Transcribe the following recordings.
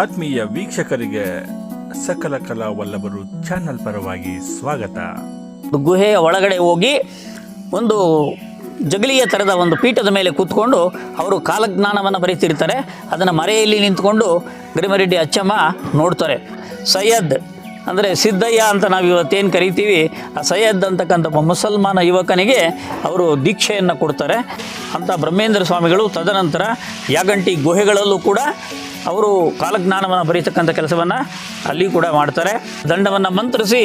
ಆತ್ಮೀಯ ವೀಕ್ಷಕರಿಗೆ ಸಕಲ ಕಲಾ ವಲ್ಲಭರು ಚಾನಲ್ ಪರವಾಗಿ ಸ್ವಾಗತ. ಗುಹೆಯ ಒಳಗಡೆ ಹೋಗಿ ಒಂದು ಜಗಲಿಯ ಥರದ ಒಂದು ಪೀಠದ ಮೇಲೆ ಕೂತ್ಕೊಂಡು ಅವರು ಕಾಲಜ್ಞಾನವನ್ನು ಬರೀತಿರ್ತಾರೆ ಅದನ್ನು ಮರೆಯಲ್ಲಿ ನಿಂತ್ಕೊಂಡು ಗರಿಮರೆಡ್ಡಿ ಅಚ್ಚಮ್ಮ ನೋಡ್ತಾರೆ. ಸೈಯದ್ ಅಂದರೆ ಸಿದ್ದಯ್ಯ ಅಂತ ನಾವು ಇವತ್ತೇನು ಕರಿತೀವಿ, ಆ ಸೈಯದ್ ಅಂತಕ್ಕಂಥ ಮುಸಲ್ಮಾನ ಯುವಕನಿಗೆ ಅವರು ದೀಕ್ಷೆಯನ್ನು ಕೊಡ್ತಾರೆ. ಅಂತ ಬ್ರಹ್ಮೇಂದ್ರ ಸ್ವಾಮಿಗಳು ತದನಂತರ ಯಾಗಂಟಿ ಗುಹೆಗಳಲ್ಲೂ ಕೂಡ ಅವರು ಕಾಲಜ್ಞಾನವನ್ನು ಬರೀತಕ್ಕಂಥ ಕೆಲಸವನ್ನು ಅಲ್ಲಿ ಕೂಡ ಮಾಡ್ತಾರೆ. ದಂಡವನ್ನು ಮಂತ್ರಿಸಿ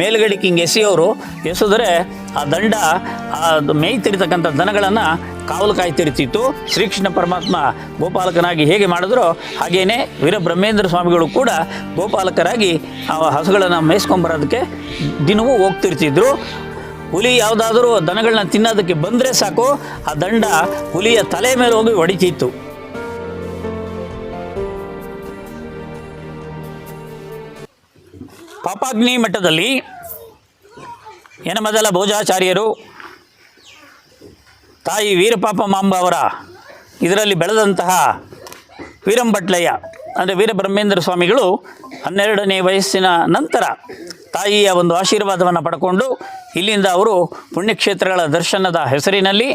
ಮೇಲ್ಗಡೆಗೆ ಹಿಂಗೆ ಎಸೆಯೋರು ಎಸೆದರೆ ಆ ದಂಡ, ಆ ಮೇಯ್ತಿರ್ತಕ್ಕಂಥ ದನಗಳನ್ನು ಕಾವಲು ಕಾಯ್ತಿರ್ತಿತ್ತು ಶ್ರೀಕೃಷ್ಣ ಪರಮಾತ್ಮ ಗೋಪಾಲಕನಾಗಿ ಹೇಗೆ ಮಾಡಿದ್ರೋ ಹಾಗೇನೆ ವೀರಬ್ರಹ್ಮೇಂದ್ರ ಸ್ವಾಮಿಗಳು ಕೂಡ ಗೋಪಾಲಕರಾಗಿ ಆ ಹಸುಗಳನ್ನು ಮೇಯಿಸ್ಕೊಂಬರೋದಕ್ಕೆ ದಿನವೂ ಹೋಗ್ತಿರ್ತಿದ್ರು. ಹುಲಿ ಯಾವುದಾದ್ರೂ ದನಗಳನ್ನ ತಿನ್ನೋದಕ್ಕೆ ಬಂದರೆ ಸಾಕು, ಆ ದಂಡ ಹುಲಿಯ ತಲೆ ಮೇಲೆ ಹೋಗಿ ಹೊಡಿತಿತ್ತು. ಪಾಪಾಗ್ನಿ ಮಠದಲ್ಲಿ ಯನಮದಲ ಭೋಜಾಚಾರ್ಯರು, ತಾಯಿ ವೀರಪಾಪ ಮಾಂಬ ಅವರ ಇದರಲ್ಲಿ ಬೆಳೆದಂತಹ ವೀರಂಭಟ್ಲಯ್ಯ ಅಂದರೆ ವೀರಬ್ರಹ್ಮೇಂದ್ರ ಸ್ವಾಮಿಗಳು ಹನ್ನೆರಡನೇ ವಯಸ್ಸಿನ ನಂತರ ತಾಯಿಯ ಒಂದು ಆಶೀರ್ವಾದವನ್ನು ಪಡ್ಕೊಂಡು ಇಲ್ಲಿಂದ ಅವರು ಪುಣ್ಯಕ್ಷೇತ್ರಗಳ ದರ್ಶನದ ಹೆಸರಿನಲ್ಲಿ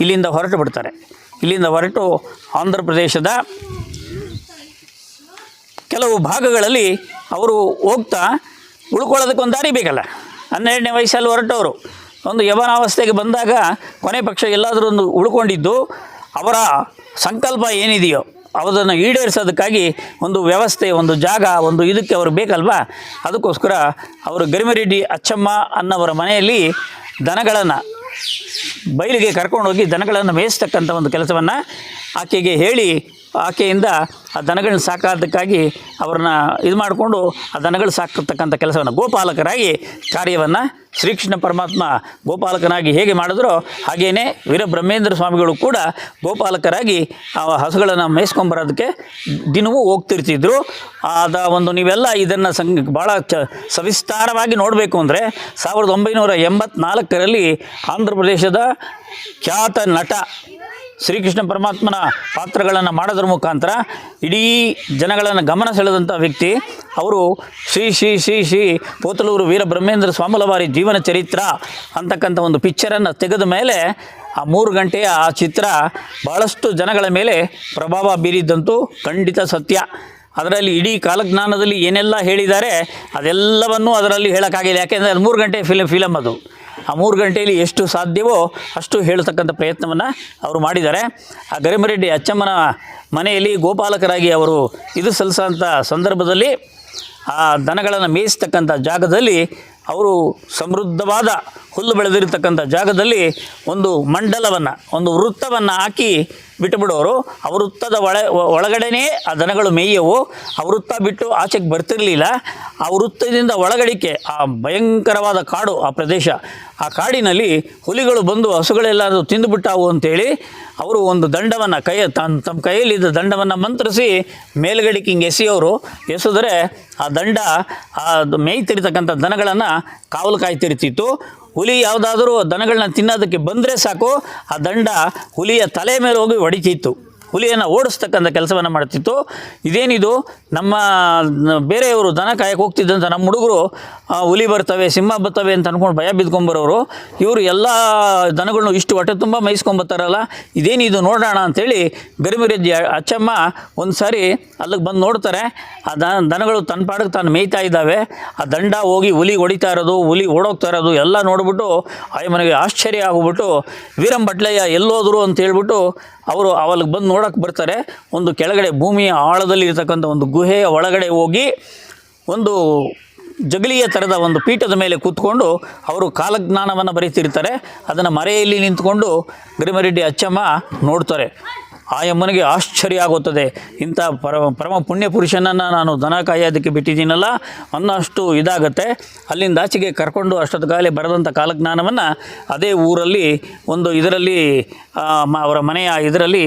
ಇಲ್ಲಿಂದ ಹೊರಟು ಬಿಡ್ತಾರೆ. ಇಲ್ಲಿಂದ ಹೊರಟು ಆಂಧ್ರ ಪ್ರದೇಶದ ಕೆಲವು ಭಾಗಗಳಲ್ಲಿ ಅವರು ಹೋಗ್ತಾ ಉಳ್ಕೊಳ್ಳೋದಕ್ಕೊಂದು ದಾರಿ ಬೇಕಲ್ಲ. ಹನ್ನೆರಡನೇ ವಯಸ್ಸಲ್ಲಿ ಹೊರಟವರು. ಒಂದು ಯವನಾವಸ್ಥೆಗೆ ಬಂದಾಗ ಕೊನೆ ಪಕ್ಷ ಎಲ್ಲಾದರೂ ಒಂದು ಉಳ್ಕೊಂಡಿದ್ದು, ಅವರ ಸಂಕಲ್ಪ ಏನಿದೆಯೋ ಅದನ್ನು ಈಡೇರಿಸೋದಕ್ಕಾಗಿ ಒಂದು ವ್ಯವಸ್ಥೆ, ಒಂದು ಜಾಗ, ಒಂದು ಇದಕ್ಕೆ ಅವರು ಬೇಕಲ್ವಾ? ಅದಕ್ಕೋಸ್ಕರ ಅವರು ಗರಿಮರೆಡ್ಡಿ ಅಚ್ಚಮ್ಮ ಅನ್ನವರ ಮನೆಯಲ್ಲಿ ದನಗಳನ್ನು ಬಯಲಿಗೆ ಕರ್ಕೊಂಡೋಗಿ ದನಗಳನ್ನು ಮೇಯಿಸ್ತಕ್ಕಂಥ ಒಂದು ಕೆಲಸವನ್ನು ಆಕೆಗೆ ಹೇಳಿ ಆಕೆಯಿಂದ ಆ ದನಗಳನ್ನ ಸಾಕೋದಕ್ಕಾಗಿ ಅವ್ರನ್ನ ಇದು ಮಾಡಿಕೊಂಡು ಆ ದನಗಳು ಸಾಕತಕ್ಕಂಥ ಕೆಲಸವನ್ನು ಗೋಪಾಲಕರಾಗಿ ಕಾರ್ಯವನ್ನು ಶ್ರೀಕೃಷ್ಣ ಪರಮಾತ್ಮ ಗೋಪಾಲಕನಾಗಿ ಹೇಗೆ ಮಾಡಿದ್ರೋ ಹಾಗೆಯೇ ವೀರಬ್ರಹ್ಮೇಂದ್ರ ಸ್ವಾಮಿಗಳು ಕೂಡ ಗೋಪಾಲಕರಾಗಿ ಆ ಹಸುಗಳನ್ನು ಮೇಯಿಸ್ಕೊಂಬರೋದಕ್ಕೆ ದಿನವೂ ಹೋಗ್ತಿರ್ತಿದ್ರು. ಆದ ಒಂದು ನೀವೆಲ್ಲ ಇದನ್ನು ಸಂ ಭಾಳ ಚ, ಸವಿಸ್ತಾರವಾಗಿ ನೋಡಬೇಕು ಅಂದರೆ ಸಾವಿರದ ಒಂಬೈನೂರ ಎಂಬತ್ನಾಲ್ಕರಲ್ಲಿ ಆಂಧ್ರ ಪ್ರದೇಶದ ಖ್ಯಾತ ನಟ ಶ್ರೀಕೃಷ್ಣ ಪರಮಾತ್ಮನ ಪಾತ್ರಗಳನ್ನು ಮಾಡೋದ್ರ ಮುಖಾಂತರ ಇಡೀ ಜನಗಳನ್ನು ಗಮನ ಸೆಳೆದಂಥ ವ್ಯಕ್ತಿ. ಅವರು ಶ್ರೀ ಶ್ರೀ ಶ್ರೀ ಶ್ರೀ ಪೋತಲೂರು ವೀರಬ್ರಹ್ಮೇಂದ್ರ ಸ್ವಾಮಲವಾರಿ ಜೀವನ ಚರಿತ್ರ ಅಂತಕ್ಕಂಥ ಒಂದು ಪಿಕ್ಚರನ್ನು ತೆಗೆದ ಮೇಲೆ ಆ ಮೂರು ಗಂಟೆಯ ಆ ಚಿತ್ರ ಭಾಳಷ್ಟು ಜನಗಳ ಮೇಲೆ ಪ್ರಭಾವ ಬೀರಿದ್ದಂತೂ ಖಂಡಿತ ಸತ್ಯ. ಅದರಲ್ಲಿ ಇಡೀ ಕಾಲಜ್ಞಾನದಲ್ಲಿ ಏನೆಲ್ಲ ಹೇಳಿದ್ದಾರೆ ಅದೆಲ್ಲವನ್ನೂ ಅದರಲ್ಲಿ ಹೇಳೋಕ್ಕಾಗಿಲ್ಲ. ಯಾಕೆಂದರೆ ಅದು ಮೂರು ಗಂಟೆ ಫಿಲಮ್ ಫಿಲಮ್ ಅದು. ಆ ಮೂರು ಗಂಟೆಯಲ್ಲಿ ಎಷ್ಟು ಸಾಧ್ಯವೋ ಅಷ್ಟು ಹೇಳತಕ್ಕಂಥ ಪ್ರಯತ್ನವನ್ನು ಅವರು ಮಾಡಿದ್ದಾರೆ. ಆ ಗರಿಮರೆಡ್ಡಿ ಅಚ್ಚಮ್ಮನ ಮನೆಯಲ್ಲಿ ಗೋಪಾಲಕರಾಗಿ ಅವರು ಇದು ಸಲ್ಲಿಸೋಂಥ ಸಂದರ್ಭದಲ್ಲಿ ಆ ದನಗಳನ್ನು ಮೇಯಿಸ್ತಕ್ಕಂಥ ಜಾಗದಲ್ಲಿ ಅವರು ಸಮೃದ್ಧವಾದ ಹುಲ್ಲು ಬೆಳೆದಿರತಕ್ಕಂಥ ಜಾಗದಲ್ಲಿ ಒಂದು ಮಂಡಲವನ್ನು, ಒಂದು ವೃತ್ತವನ್ನು ಹಾಕಿ ಬಿಟ್ಟುಬಿಡೋರು. ಆ ವೃತ್ತದ ಒಳ, ಒಳಗಡೆನೇ ಆ ದನಗಳು ಮೇಯವು ಆ ವೃತ್ತ ಬಿಟ್ಟು ಆಚೆಗೆ ಬರ್ತಿರಲಿಲ್ಲ. ಆ ವೃತ್ತದಿಂದ ಒಳಗಡಿಕೆ ಆ ಭಯಂಕರವಾದ ಕಾಡು, ಆ ಪ್ರದೇಶ ಆ ಕಾಡಿನಲ್ಲಿ ಹುಲಿಗಳು ಬಂದು ಹಸುಗಳೆಲ್ಲಾದರೂ ತಿಂದುಬಿಟ್ಟಾವು ಅಂತೇಳಿ ಅವರು ಒಂದು ದಂಡವನ್ನು ಕೈ ತನ್ನ ತಮ್ಮ ಕೈಯಲ್ಲಿದ್ದ ದಂಡವನ್ನು ಮಂತ್ರಿಸಿ ಮೇಲ್ಗಡೆಗೆ ಹಿಂಗೆ ಎಸೆಯೋರು. ಎಸೆದ್ರೆ ಆ ದಂಡ, ಆ ಮೇಯ್ತಿರ್ತಕ್ಕಂಥ ದನಗಳನ್ನು ಕಾವಲು ಕಾಯ್ತಿರ್ತಿತ್ತು ಹುಲಿ ಯಾವುದಾದ್ರೂ ದನಗಳನ್ನ ತಿನ್ನೋದಕ್ಕೆ ಬಂದರೆ ಸಾಕು. ಆ ದಂಡ ಹುಲಿಯ ತಲೆ ಮೇಲೆ ಹೋಗಿ ಹೊಡಿತಿತ್ತು. ಹುಲಿಯನ್ನು ಓಡಿಸ್ತಕ್ಕಂಥ ಕೆಲಸವನ್ನು ಮಾಡ್ತಿತ್ತು. ಇದೇನಿದು? ನಮ್ಮ ಬೇರೆಯವರು ದನ ಕಾಯಕ್ಕೆ ಹೋಗ್ತಿದ್ದಂಥ ನಮ್ಮ ಹುಡುಗರು ಹುಲಿ ಬರ್ತವೆ, ಸಿಂಹ ಬರ್ತವೆ ಅಂತ ಅಂದ್ಕೊಂಡು ಭಯ ಬಿದ್ಕೊಂಬರೋರು, ಇವರು ಎಲ್ಲ ದನಗಳನ್ನು ಇಷ್ಟು ಹೊಟ್ಟೆ ತುಂಬ ಮೇಯಿಸ್ಕೊಂಬರ್ತಾರಲ್ಲ ಇದೇನಿದು ನೋಡೋಣ ಅಂಥೇಳಿ ಗರಿಮರಿದ್ದಿ ಅಚ್ಚಮ್ಮ ಒಂದು ಸಾರಿ ಅಲ್ಲಿಗೆ ಬಂದು ನೋಡ್ತಾರೆ. ಆ ದನ ದನಗಳು ತನ್ನ ಪಾಡಕ್ಕೆ ತಾನು ಮೇಯ್ತಾ ಇದ್ದಾವೆ. ಆ ದಂಡ ಹೋಗಿ ಹುಲಿ ಹೊಡಿತಾ ಇರೋದು, ಹುಲಿ ಓಡೋಗ್ತಾ ಇರೋದು ಎಲ್ಲ ನೋಡ್ಬಿಟ್ಟು ಆಯಮ್ಮನಿಗೆ ಆಶ್ಚರ್ಯ ಆಗ್ಬಿಟ್ಟು, ವೀರಂ ಎಲ್ಲೋದ್ರು? ಅಂತ ಹೇಳ್ಬಿಟ್ಟು, ಅವರು ಅವಲ್ಲಿಗೆ ಬಂದು ನೋಡೋಕೆ ಬರ್ತಾರೆ. ಒಂದು ಕೆಳಗಡೆ ಭೂಮಿಯ ಆಳದಲ್ಲಿ ಇರತಕ್ಕಂಥ ಒಂದು ಗುಹೆಯ ಒಳಗಡೆ ಹೋಗಿ ಒಂದು ಜಗಲಿಯ ಥರದ ಒಂದು ಪೀಠದ ಮೇಲೆ ಕೂತ್ಕೊಂಡು ಅವರು ಕಾಲಜ್ಞಾನವನ್ನು ಬರೀತಿರ್ತಾರೆ. ಅದನ್ನು ಮರೆಯಲ್ಲಿ ನಿಂತ್ಕೊಂಡು ಗರಿಮರೆಡ್ಡಿ ಅಚ್ಚಮ್ಮ ನೋಡ್ತಾರೆ. ಆ ಯಮ್ಮನಿಗೆ ಆಶ್ಚರ್ಯ ಆಗುತ್ತದೆ. ಇಂಥ ಪರ ಪರಮ ಪುಣ್ಯ ಪುರುಷನನ್ನು ನಾನು ದನ ಕಾಯೋದಕ್ಕೆ ಬಿಟ್ಟಿದ್ದೀನಲ್ಲ, ಅನ್ನೋಷ್ಟು ಇದಾಗುತ್ತೆ. ಅಲ್ಲಿಂದ ಆಚೆಗೆ ಕರ್ಕೊಂಡು ಅಷ್ಟೊತ್ತಿಗಾಗಲೇ ಬರೆದಂಥ ಕಾಲಜ್ಞಾನವನ್ನು ಅದೇ ಊರಲ್ಲಿ ಒಂದು ಇದರಲ್ಲಿ ಅವರ ಮನೆಯ ಇದರಲ್ಲಿ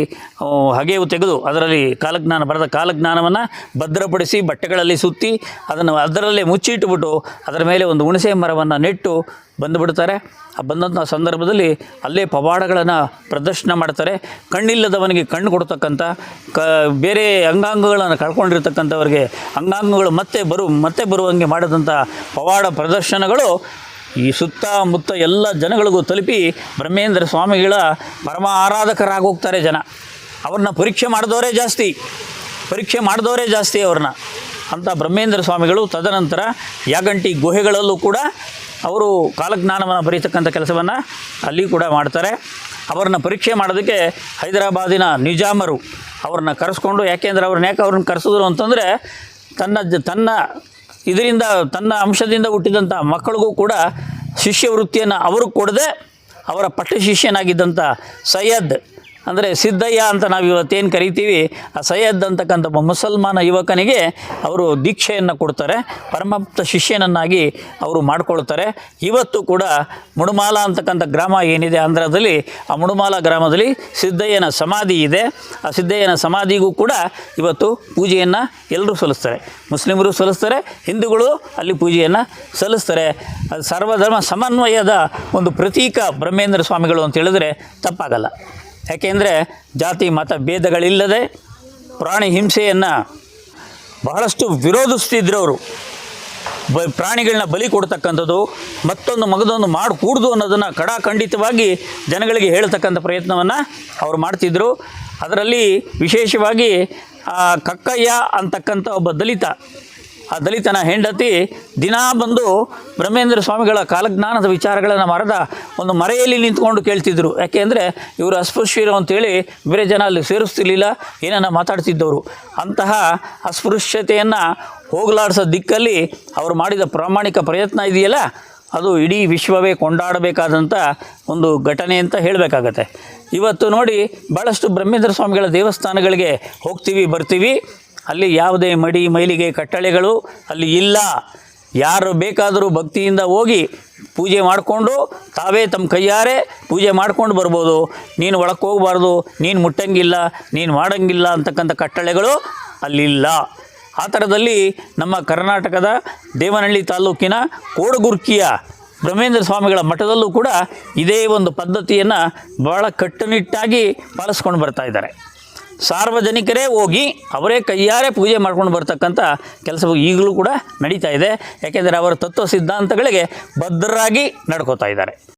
ಹಗೆವು ತೆಗೆದು ಅದರಲ್ಲಿ ಕಾಲಜ್ಞಾನ, ಬರೆದ ಕಾಲಜ್ಞಾನವನ್ನು ಭದ್ರಪಡಿಸಿ ಬಟ್ಟೆಗಳಲ್ಲಿ ಸುತ್ತಿ ಅದನ್ನು ಅದರಲ್ಲೇ ಮುಚ್ಚಿಟ್ಟುಬಿಟ್ಟು ಅದರ ಮೇಲೆ ಒಂದು ಹುಣಸೆ ಮರವನ್ನು ನೆಟ್ಟು ಬಂದುಬಿಡ್ತಾರೆ. ಆ ಬಂದಂಥ ಸಂದರ್ಭದಲ್ಲಿ ಅಲ್ಲೇ ಪವಾಡಗಳನ್ನು ಪ್ರದರ್ಶನ ಮಾಡ್ತಾರೆ. ಕಣ್ಣಿಲ್ಲದವನಿಗೆ ಕಣ್ಣು ಕೊಡ್ತಕ್ಕಂಥ ಕ, ಬೇರೆ ಅಂಗಾಂಗಗಳನ್ನು ಕಳ್ಕೊಂಡಿರ್ತಕ್ಕಂಥವ್ರಿಗೆ ಅಂಗಾಂಗಗಳು ಮತ್ತೆ ಬರು, ಮತ್ತೆ ಬರುವಂಗೆ ಮಾಡಿದಂಥ ಪವಾಡ ಪ್ರದರ್ಶನಗಳು ಈ ಸುತ್ತಮುತ್ತ ಎಲ್ಲ ಜನಗಳಿಗೂ ತಲುಪಿ ಬ್ರಹ್ಮೇಂದ್ರ ಸ್ವಾಮಿಗಳ ಪರಮ ಆರಾಧಕರಾಗೋಗ್ತಾರೆ ಜನ. ಅವ್ರನ್ನ ಪರೀಕ್ಷೆ ಮಾಡಿದವರೇ ಜಾಸ್ತಿ. ಪರೀಕ್ಷೆ ಮಾಡಿದವರೇ ಜಾಸ್ತಿ ಅವ್ರನ್ನ. ಅಂತ ಬ್ರಹ್ಮೇಂದ್ರ ಸ್ವಾಮಿಗಳು ತದನಂತರ ಯಾಗಂಟಿ ಗುಹೆಗಳಲ್ಲೂ ಕೂಡ ಅವರು ಕಾಲಜ್ಞಾನವನ್ನು ಬರೀತಕ್ಕಂಥ ಕೆಲಸವನ್ನು ಅಲ್ಲಿ ಕೂಡ ಮಾಡ್ತಾರೆ. ಅವರನ್ನ ಪರೀಕ್ಷೆ ಮಾಡೋದಕ್ಕೆ ಹೈದರಾಬಾದಿನ ನಿಜಾಮರು ಅವ್ರನ್ನ ಕರೆಸ್ಕೊಂಡು ಯಾಕೆಂದರೆ ಅವ್ರನ್ನ ಯಾಕೆ ಅವ್ರನ್ನ ಕರೆಸಿದ್ರು ಅಂತಂದರೆ, ತನ್ನ ತನ್ನ ಇದರಿಂದ, ತನ್ನ ಅಂಶದಿಂದ ಹುಟ್ಟಿದಂಥ ಮಕ್ಕಳಿಗೂ ಕೂಡ ಶಿಷ್ಯವೃತ್ತಿಯನ್ನು ಅವರು ಕೊಡದೆ ಅವರ ಪಠ್ಯ ಶಿಷ್ಯನಾಗಿದ್ದಂಥ ಸೈಯದ್ ಅಂದರೆ ಸಿದ್ದಯ್ಯ ಅಂತ ನಾವು ಇವತ್ತೇನು ಕರಿತೀವಿ? ಆ ಸೈಯದ್ ಅಂತಕ್ಕಂಥ ಒಬ್ಬ ಮುಸಲ್ಮಾನ ಯುವಕನಿಗೆ ಅವರು ದೀಕ್ಷೆಯನ್ನು ಕೊಡ್ತಾರೆ. ಪರಮಪ್ತ ಶಿಷ್ಯನನ್ನಾಗಿ ಅವರು ಮಾಡ್ಕೊಳ್ತಾರೆ. ಇವತ್ತು ಕೂಡ ಮುಡುಮಾಲ ಅಂತಕ್ಕಂಥ ಗ್ರಾಮ ಏನಿದೆ ಆಂಧ್ರದಲ್ಲಿ, ಆ ಮುಡುಮಾಲ ಗ್ರಾಮದಲ್ಲಿ ಸಿದ್ದಯ್ಯನ ಸಮಾಧಿ ಇದೆ. ಆ ಸಿದ್ದಯ್ಯನ ಸಮಾಧಿಗೂ ಕೂಡ ಇವತ್ತು ಪೂಜೆಯನ್ನು ಎಲ್ಲರೂ ಸಲ್ಲಿಸ್ತಾರೆ. ಮುಸ್ಲಿಮರು ಸಲ್ಲಿಸ್ತಾರೆ, ಹಿಂದೂಗಳು ಅಲ್ಲಿ ಪೂಜೆಯನ್ನು ಸಲ್ಲಿಸ್ತಾರೆ. ಅದು ಸರ್ವಧರ್ಮ ಸಮನ್ವಯದ ಒಂದು ಪ್ರತೀಕ ಬ್ರಹ್ಮೇಂದ್ರ ಸ್ವಾಮಿಗಳು ಅಂತ ಹೇಳಿದ್ರೆ ತಪ್ಪಾಗಲ್ಲ. ಯಾಕೆಂದರೆ ಜಾತಿ ಮತ ಭೇದಗಳಿಲ್ಲದೆ ಪ್ರಾಣಿ ಹಿಂಸೆಯನ್ನು ಬಹಳಷ್ಟು ವಿರೋಧಿಸ್ತಿದ್ರು ಅವರು. ಬ ಪ್ರಾಣಿಗಳನ್ನ ಬಲಿ ಕೊಡ್ತಕ್ಕಂಥದ್ದು, ಮತ್ತೊಂದು ಮಗದೊಂದು ಮಾಡಕೂಡ್ದು ಅನ್ನೋದನ್ನು ಕಡಾಖಂಡಿತವಾಗಿ ಜನಗಳಿಗೆ ಹೇಳ್ತಕ್ಕಂಥ ಪ್ರಯತ್ನವನ್ನು ಅವರು ಮಾಡ್ತಿದ್ದರು ಅದರಲ್ಲಿ ವಿಶೇಷವಾಗಿ ಕಕ್ಕಯ್ಯ ಅಂತಕ್ಕಂಥ ಒಬ್ಬ ದಲಿತ ಆ ದಲಿತನ ಹೆಂಡತಿ ದಿನಾ ಬಂದು ಬ್ರಹ್ಮೇಂದ್ರ ಸ್ವಾಮಿಗಳ ಕಾಲಜ್ಞಾನದ ವಿಚಾರಗಳನ್ನು ಮರದ ಒಂದು ಮರೆಯಲ್ಲಿ ನಿಂತ್ಕೊಂಡು ಕೇಳ್ತಿದ್ರು. ಯಾಕೆಂದರೆ ಇವರು ಅಸ್ಪೃಶ್ಯರು ಅಂತೇಳಿ ಬೇರೆ ಜನ ಅಲ್ಲಿ ಸೇರಿಸ್ತಿರ್ಲಿಲ್ಲ, ಏನನ್ನ ಮಾತಾಡ್ತಿದ್ದವರು. ಅಂತಹ ಅಸ್ಪೃಶ್ಯತೆಯನ್ನು ಹೋಗಲಾಡಿಸೋ ದಿಕ್ಕಲ್ಲಿ ಅವರು ಮಾಡಿದ ಪ್ರಾಮಾಣಿಕ ಪ್ರಯತ್ನ ಇದೆಯಲ್ಲ, ಅದು ಇಡೀ ವಿಶ್ವವೇ ಕೊಂಡಾಡಬೇಕಾದಂಥ ಒಂದು ಘಟನೆ ಅಂತ ಹೇಳಬೇಕಾಗತ್ತೆ. ಇವತ್ತು ನೋಡಿ ಭಾಳಷ್ಟು ಬ್ರಹ್ಮೇಂದ್ರ ಸ್ವಾಮಿಗಳ ದೇವಸ್ಥಾನಗಳಿಗೆ ಹೋಗ್ತೀವಿ, ಬರ್ತೀವಿ. ಅಲ್ಲಿ ಯಾವುದೇ ಮಡಿ ಮೈಲಿಗೆ ಕಟ್ಟಳೆಗಳು ಅಲ್ಲಿ ಇಲ್ಲ. ಯಾರು ಬೇಕಾದರೂ ಭಕ್ತಿಯಿಂದ ಹೋಗಿ ಪೂಜೆ ಮಾಡಿಕೊಂಡು ತಾವೇ ತಮ್ಮ ಕೈಯಾರೆ ಪೂಜೆ ಮಾಡ್ಕೊಂಡು ಬರ್ಬೋದು. ನೀನು ಒಳಕ್ಕೆ ಹೋಗಬಾರ್ದು, ನೀನು ಮುಟ್ಟಂಗಿಲ್ಲ, ನೀನು ಮಾಡಂಗಿಲ್ಲ ಅಂತಕ್ಕಂಥ ಕಟ್ಟಳೆಗಳು ಅಲ್ಲಿಲ್ಲ. ಆ ಥರದಲ್ಲಿ ನಮ್ಮ ಕರ್ನಾಟಕದ ದೇವನಹಳ್ಳಿ ತಾಲೂಕಿನ ಕೋಡಗುರ್ಕಿಯ ಬ್ರಹ್ಮೇಂದ್ರ ಸ್ವಾಮಿಗಳ ಮಠದಲ್ಲೂ ಕೂಡ ಇದೇ ಒಂದು ಪದ್ಧತಿಯನ್ನು ಭಾಳ ಕಟ್ಟುನಿಟ್ಟಾಗಿ ಪಾಲಿಸ್ಕೊಂಡು ಬರ್ತಾ ಇದ್ದಾರೆ. ಸಾರ್ವಜನಿಕರೇ ಹೋಗಿ ಅವರೇ ಕೈಯಾರೆ ಪೂಜೆ ಮಾಡ್ಕೊಂಡು ಬರ್ತಕ್ಕಂಥ ಕೆಲಸವು ಈಗಲೂ ಕೂಡ ನಡೀತಾ ಇದೆ. ಯಾಕೆಂದರೆ ಅವರ ತತ್ವ ಸಿದ್ಧಾಂತಗಳಿಗೆ ಬದ್ಧರಾಗಿ ನಡ್ಕೋತಾ ಇದ್ದಾರೆ.